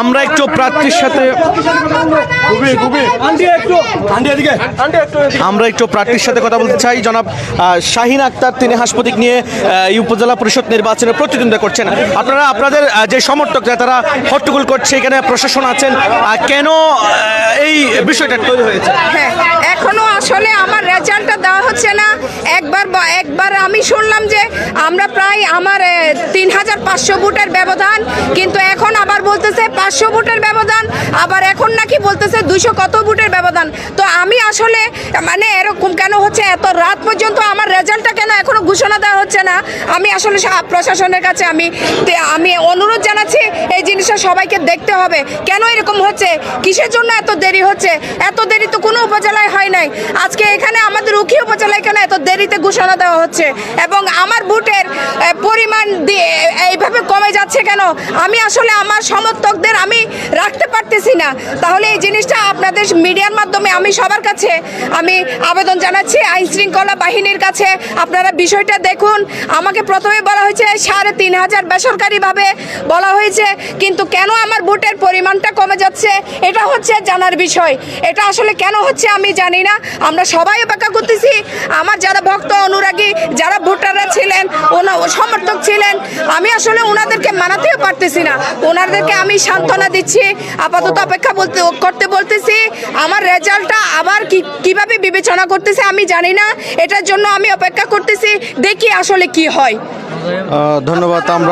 আমরা একটু প্রার্থীর সাথে আমরা একটু প্রার্থীর সাথে কথা বলতে চাই। জনাব শাহিন আক্তার তিনি হাসপাতিক নিয়ে এই উপজেলা পরিষদ নির্বাচনে প্রতিদ্বন্দ্বিতা করছেন। আপনারা আপনাদের যে সমর্থকরা তারা হট্টগোল করছে এখানে প্রশাসন আছেন কেন এই বিষয়টা তৈরি হয়েছে? হ্যাঁ এখনও আসলে আমার রেজাল্টটা দেওয়া হচ্ছে না। একবার ব- একবার আমি শুনলাম যে আমরা প্রায় আমার তিন হাজার পাঁচশো ভোটের ব্যবধান কিন্তু এখন আবার বলতেছে পাঁচশো ভোটের ব্যবধান, আবার এখন নাকি বলতেছে দুশো কত ভোটের ব্যবধান। তো আমি আসলে মানে এরকম কেন হচ্ছে, এত রাত পর্যন্ত আমার এখনও ঘোষণা দেওয়া হচ্ছে না। আমি আসলে প্রশাসনের কাছে আমি আমি অনুরোধ জানাচ্ছি, এই জিনিসটা সবাইকে দেখতে হবে। কেন এরকম হচ্ছে? কিসের জন্য এত দেরি হচ্ছে? এত দেরি তো কোনো উপজেলায় হয় নাই। আজকে এখানে আমাদের উখি উপজেলায় কেন এত দেরিতে ঘোষণা দেওয়া হচ্ছে? এবং আমার ভোটের পরিমাণ দিয়ে এইভাবে কমে যাচ্ছে কেন? আমি আসলে আমার সমর্থকদের আমি রাখতে পারতেছি না। তাহলে এই জিনিসটা আপনাদের মিডিয়ার মাধ্যমে আমি সবার কাছে আমি আবেদন জানাচ্ছি। আইন শৃঙ্খলা বাহিনীর কাছে আপনারা বিষয়টা দেখুন। আমাকে প্রথমে বলা হয়েছে সাড়ে তিন হাজার বেসরকারিভাবে বলা হয়েছে, কিন্তু কেন আমার ভোটের পরিমাণটা কমে যাচ্ছে? এটা হচ্ছে জানার বিষয়। এটা আসলে কেন হচ্ছে আমি জানি না। আমরা সবাই অপেক্ষা করতেছি। আমার যারা ভক্ত, অনুরাগী, যারা ভোটাররা ছিলেন, ওনা সমর্থক ছিলেন, আমি আসলে ওনাদেরকে মানাতেও পারতেছি না। ওনাদেরকে আমি সান্ত্বনা দিচ্ছি, আপাতত অপেক্ষা বলতে করতে বলতেছি, আমার রেজাল্টটা আবার কি কীভাবে বিবেচনা করতেছে আমি জানি না। এটার জন্য আমি অপেক্ষা করতেছি, দেখি আসলে কি হয়। ধন্যবাদ, আমরা